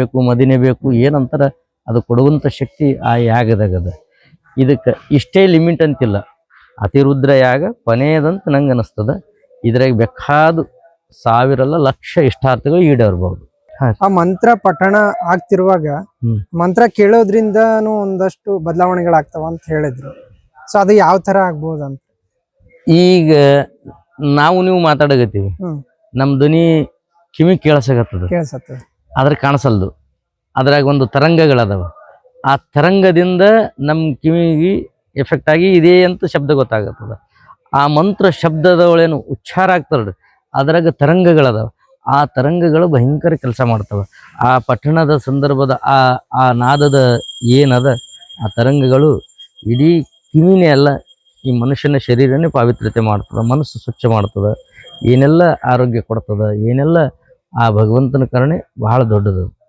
ಬೇಕು ಮದಿನೆ ಬೇಕು ಏನಂತಾರೆ ಅದು ಕೊಡುವಂಥ ಶಕ್ತಿ ಆ ಯಾಗದಾಗದ. ಇದಕ್ಕೆ ಇಷ್ಟೇ ಲಿಮಿಟ್ ಅಂತಿಲ್ಲ. ಅತಿರುದ್ರ ಯಾಗ ಕೊನೆಯದಂತ ನಂಗೆ ಅನಿಸ್ತದ. ಇದ್ರಾಗ ಬೇಕಾದ ಸಾವಿರಲ್ಲ ಲಕ್ಷ ಇಷ್ಟಾರ್ಥಗಳು ಈಡೇರ್ಬೋದು ಆ ಮಂತ್ರ ಪಠಣ ಆಗ್ತಿರುವಾಗ. ಮಂತ್ರ ಕೇಳೋದ್ರಿಂದನೂ ಒಂದಷ್ಟು ಬದಲಾವಣೆಗಳಾಗ್ತಾವ ಅಂತ ಹೇಳಿದ್ರು. ಸೊ ಅದು ಯಾವ ತರ ಆಗ್ಬೋದಂತ? ಈಗ ನಾವು ನೀವು ಮಾತಾಡಕತ್ತೀವಿ. ನಮ್ಮ ಧ್ವನಿ ಕಿವಿ ಕೇಳಿಸಕತ್ತದ. ಕೇಳಿಸತ್ತೆ ಆದ್ರೆ ಕಾಣಿಸಲ್ದು. ಅದ್ರಾಗ ಒಂದು ತರಂಗಗಳದಾವ. ಆ ತರಂಗದಿಂದ ನಮ್ಮ ಕಿವಿಗೆ ಎಫೆಕ್ಟ್ ಆಗಿ ಇದೇ ಅಂತ ಶಬ್ದ ಗೊತ್ತಾಗತ್ತದ. ಆ ಮಂತ್ರ ಶಬ್ದದವಳೇನು ಉಚ್ಚಾರ ಆಗ್ತಾರ ಅದ್ರಾಗ ತರಂಗಗಳದಾವ. ಆ ತರಂಗಗಳು ಭಯಂಕರ ಕೆಲಸ ಮಾಡ್ತವೆ. ಆ ಪಟ್ಟಣದ ಸಂದರ್ಭದ ಆ ಆ ನಾದದ ಏನದ, ಆ ತರಂಗಗಳು ಇಡೀ ಕಿವಿನೇ ಅಲ್ಲ, ಈ ಮನುಷ್ಯನ ಶರೀರನೇ ಪಾವಿತ್ರ್ಯತೆ ಮಾಡ್ತದೆ, ಮನಸ್ಸು ಸ್ವಚ್ಛ ಮಾಡ್ತದೆ, ಏನೆಲ್ಲ ಆರೋಗ್ಯ ಕೊಡ್ತದೆ, ಏನೆಲ್ಲ ಆ ಭಗವಂತನ ಕರುಣೆ ಬಹಳ ದೊಡ್ಡದು.